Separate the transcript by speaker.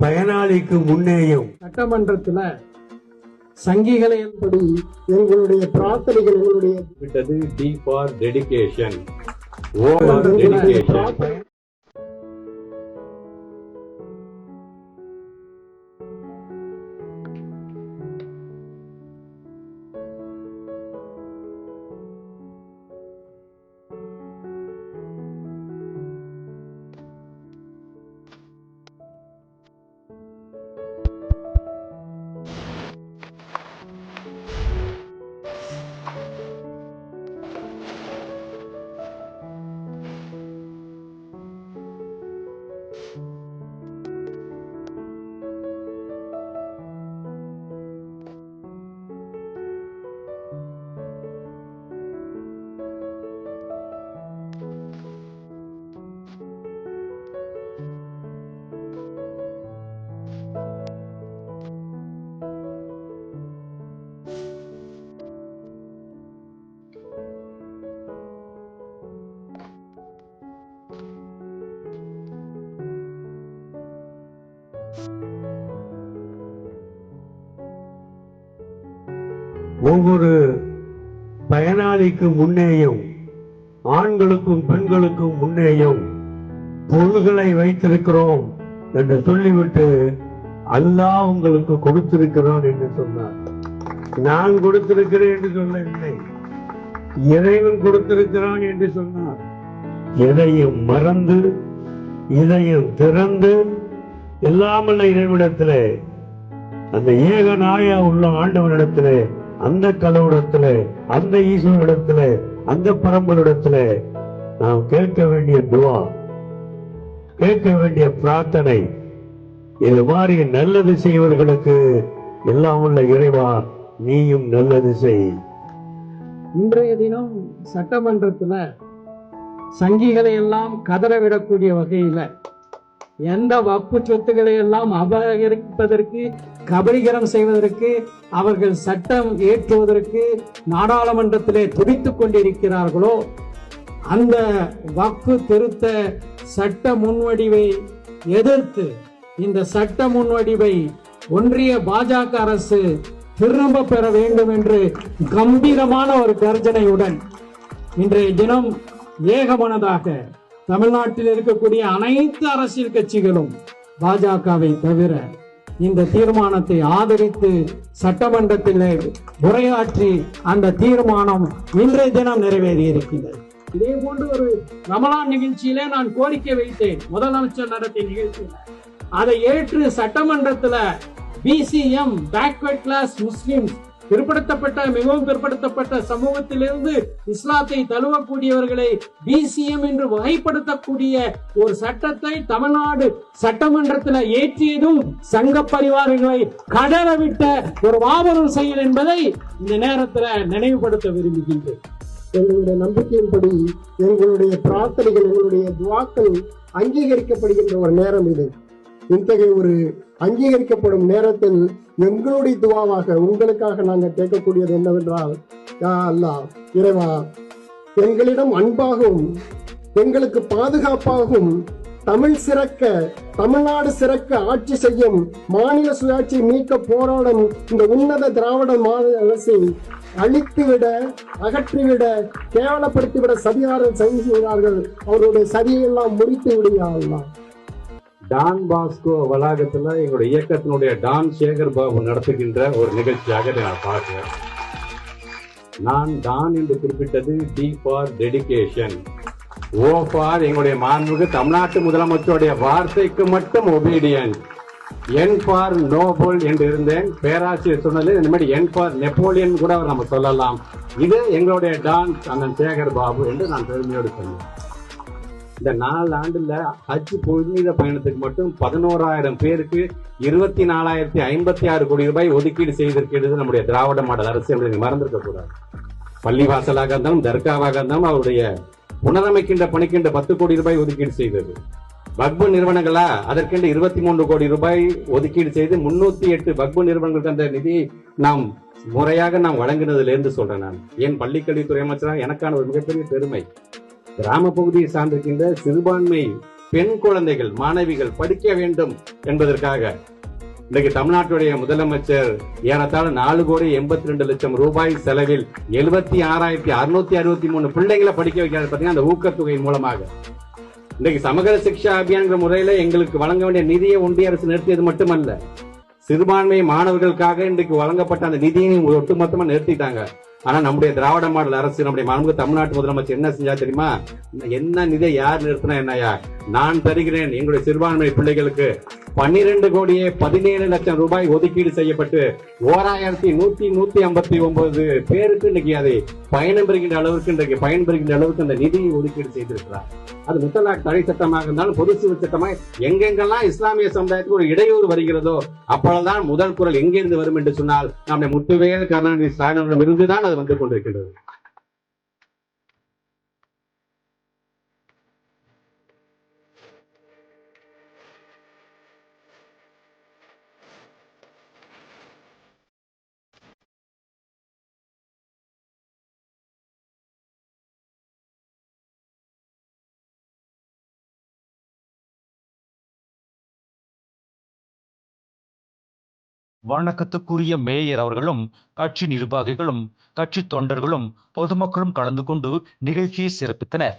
Speaker 1: பயனாளிக்கு முன்னேயும்
Speaker 2: சட்டமன்றத்துல சங்கிகளை படி எங்களுடைய பிரார்த்தனைகள் எங்களுடைய
Speaker 3: விட்டது D for dedication. O for dedication.
Speaker 1: ஒவ்வொரு பயனாளிக்கு முன்னேயும் ஆண்களுக்கும் பெண்களுக்கும் முன்னேயும் பொருள்களை வைத்திருக்கிறோம் என்று சொல்லிவிட்டு அல்லாஹ் உங்களுக்கு கொடுத்திருக்கிறான் என்று சொன்னார். நான் கொடுத்திருக்கிறேன் என்று சொல்லவில்லை. இறைவன் கொடுத்திருக்கிறான் என்று சொன்னார். எதையும் மறந்து இதையும் திறந்து எல்லாமல்ல இறைவனிடத்திலே அந்த ஏக நாயா உள்ள ஆண்டவனிடத்திலே அந்த கடவுளிடத்துல அந்த ஈஸ்வரிடத்துல அந்த பரம்பரிடத்துல நாம் கேட்க வேண்டிய துவா கேட்க வேண்டிய பிரார்த்தனை இது மாதிரி நல்லது செய்வர்களுக்கு எல்லாம் உள்ள இறைவா நீயும் நல்லது செய்.
Speaker 2: இன்றைய தினம் சட்டமன்றத்துல சங்கிகளை எல்லாம் கதறவிடக்கூடிய வகையில எந்த வப்பு சொத்துக்களை எல்லாம் அபகரிப்பதற்கு கபலீகரம் செய்வதற்கு அவர்கள் சட்டம் ஏற்றுவதற்கு நாடாளுமன்றத்திலே துடித்துக் கொண்டிருக்கிறார்களோ அந்த வக்கு திருத்த சட்ட முன்வடிவை எதிர்த்து இந்த சட்ட முன்வடிவை ஒன்றிய பாஜக அரசு திரும்ப பெற வேண்டும் என்று கம்பீரமான ஒரு கர்ஜனையுடன் இன்றைய தினம் ஏகமனதாக தமிழ்நாட்டில் இருக்கக்கூடிய அனைத்து அரசியல் கட்சிகளும் பாஜகவை தவிர இந்த தீர்மானத்தை ஆதரித்து சட்டமன்றத்தில் உரையாற்றி அந்த தீர்மானம் இன்றைய தினம் நிறைவேறி இருக்கின்றது இதே போன்று ஒரு ரமலான் நிகழ்ச்சியிலே நான் கோரிக்கை வைத்தேன். முதலமைச்சர் நடத்திய நிகழ்ச்சியில். அதை ஏற்று சட்டமன்றத்துல பிசிஎம் பேக்வர்ட் கிளாஸ் முஸ்லிம்ஸ் பிற்படுத்தப்பட்ட மிகவும் பிற்படுத்தப்பட்ட சமூகத்திலிருந்து இஸ்லாத்தை தழுவக்கூடியவர்களை பிசிஎம் என்று வகைப்படுத்தக்கூடிய ஒரு சட்டத்தை தமிழ்நாடு சட்டமன்றத்தில் ஏற்றியதும் சங்க பரிவாரங்களை கடறவிட்ட ஒரு மாபெரும் செயல் என்பதை இந்த நேரத்தில் நினைவுபடுத்த விரும்புகின்றேன். எங்களுடைய நம்பிக்கையின்படி எங்களுடைய பிரார்த்தனைகள் எங்களுடைய துவாக்கள் அங்கீகரிக்கப்படுகின்ற ஒரு நேரம் இது. இத்தகைய ஒரு அங்கீகரிக்கப்படும் நேரத்தில் எங்களுடைய துவாவாக உங்களுக்காக நாங்கள் கேட்கக்கூடியது என்னவென்றால் யா அல்லாஹ் இறைவா எங்களிடம் அன்பாகவும் எங்களுக்கு பாதுகாப்பாகவும் தமிழ் சிறக்க தமிழ்நாடு சிறக்க ஆட்சி செய்யும் மாநில சுயாட்சி மீட்க போராடும் இந்த உன்னத திராவிட மாநில அரசை அழித்துவிட அகற்றிவிட கேவலப்படுத்திவிட சதிகாரம் செய்கிறார்கள் அவருடைய சதியெல்லாம் முறித்து விடுகிறார்கள்
Speaker 3: டான் பாஸ்கோ வளாகத்தில் எங்களுடைய இயக்கத்தினுடைய டான் சேகர் பாபு நடத்துகின்ற ஒரு நிகழ்ச்சியாக நான் பார்க்கிறேன். நான் டான் என்று குறிப்பிட்டது D for dedication. O for எங்களுடைய மாண்புக்கு தமிழ்நாட்டு முதலமைச்சருடைய வார்த்தைக்கு மட்டும் ஒபீடியன். என் ஃபார் நோபல் என்று இருந்தேன். பேராசிரியர் சொன்னது இந்த மாதிரி என் ஃபார் நெப்போலியன் கூட நம்ம சொல்லலாம். இது எங்களுடைய டான்ஸ் அண்ணன் சேகர் பாபு என்று நான் பெருமையோடு சொன்னேன் இந்த நாலு ஆண்டுல ஹஜ் புனித பயணத்துக்கு மட்டும் பதினோராயிரம் பேருக்கு இருபத்தி நாலாயிரத்தி ஐம்பத்தி ஆறு கோடி ரூபாய் ஒதுக்கீடு செய்திருக்கிறது நம்முடைய திராவிட மாடல் அரசு என்று மறந்திருக்க கூடாது. பள்ளிவாசலாக இருந்தாலும் தர்காவாக இருந்தாலும் அவருடைய புனரமைக்கின்ற பணிக்கின்ற பத்து கோடி ரூபாய் ஒதுக்கீடு செய்தது. பக்பு நிறுவனங்களா அதற்கென்று இருபத்தி மூன்று கோடி ரூபாய் ஒதுக்கீடு செய்து முன்னூத்தி எட்டு பக்பு நிறுவனங்களுக்கு அந்த நிதி நாம் முறையாக நாம் வழங்கினதுல இருந்து சொல்றேன் நான். ஏன் பள்ளிக்கல்வித்துறை அமைச்சராக எனக்கான ஒரு மிகப்பெரிய பெருமை. கிராம பகுதியை சார்ந்திருக்கின்ற சிறுபான்மை பெண் குழந்தைகள் மாணவிகள் படிக்க வேண்டும் என்பதற்காக இன்னைக்கு தமிழ்நாட்டுடைய முதலமைச்சர் ஏறத்தாழ நாலு கோடி எண்பத்தி ரெண்டு லட்சம் ரூபாய் செலவில் எழுபத்தி ஆறாயிரத்தி அறுநூத்தி அறுபத்தி மூணு பிள்ளைங்களை படிக்க வைக்கிறார் பாத்தீங்கன்னா அந்த ஊக்கத்தொகையின் மூலமாக. இன்னைக்கு சமகர சிக்ஷா அபியான்கிற முறையில எங்களுக்கு வழங்க வேண்டிய நிதியை ஒன்றிய அரசு நிறுத்தியது மட்டுமல்ல. சிறுபான்மை மாணவர்களுக்காக இன்றைக்கு வழங்கப்பட்ட அந்த நிதியை ஒட்டுமொத்தமா நிறுத்திட்டாங்க. ஆனா நம்முடைய திராவிட மாடல் அரசு நம்முடைய மாண்பு தமிழ்நாட்டு முதலமைச்சர் என்ன செஞ்சா தெரியுமா? என்ன நிதியை யார் நிறுத்தினா என்னையா நான் தருகிறேன் எங்களுடைய சிறுபான்மை பிள்ளைகளுக்கு பன்னிரண்டு கோடியே பதினேழு லட்சம் ரூபாய் ஒதுக்கீடு செய்யப்பட்டு ஓராயிரத்தி நூத்தி நூத்தி ஐம்பத்தி ஒன்பது பேருக்கு இன்னைக்கு அதை பயணம் பெறுகின்ற அளவுக்கு இன்றைக்கு பயன்பெறுகின்ற அளவுக்கு அந்த நிதியை ஒதுக்கீடு செய்திருக்கிறார். அது முத்தலாக் தடை சட்டமாக இருந்தாலும் பொது சிவில் சட்டமாக எங்கெங்கெல்லாம் இஸ்லாமிய சமுதாயத்துக்கு ஒரு இடையூறு வருகிறதோ அப்பொழுதுதான் முதல் குரல் எங்கிருந்து வரும் என்று சொன்னால் நம்முடைய முத்துவேல் கருணாநிதி ஸ்டாலினிடம் இருந்துதான் அது வந்து கொண்டிருக்கின்றது.
Speaker 4: வணக்கத்துக்குரிய மேயர் அவர்களும் கட்சி நிர்வாகிகளும் கட்சி தொண்டர்களும் பொதுமக்களும் கலந்து கொண்டு நிகழ்ச்சியை சிறப்பித்தனர்.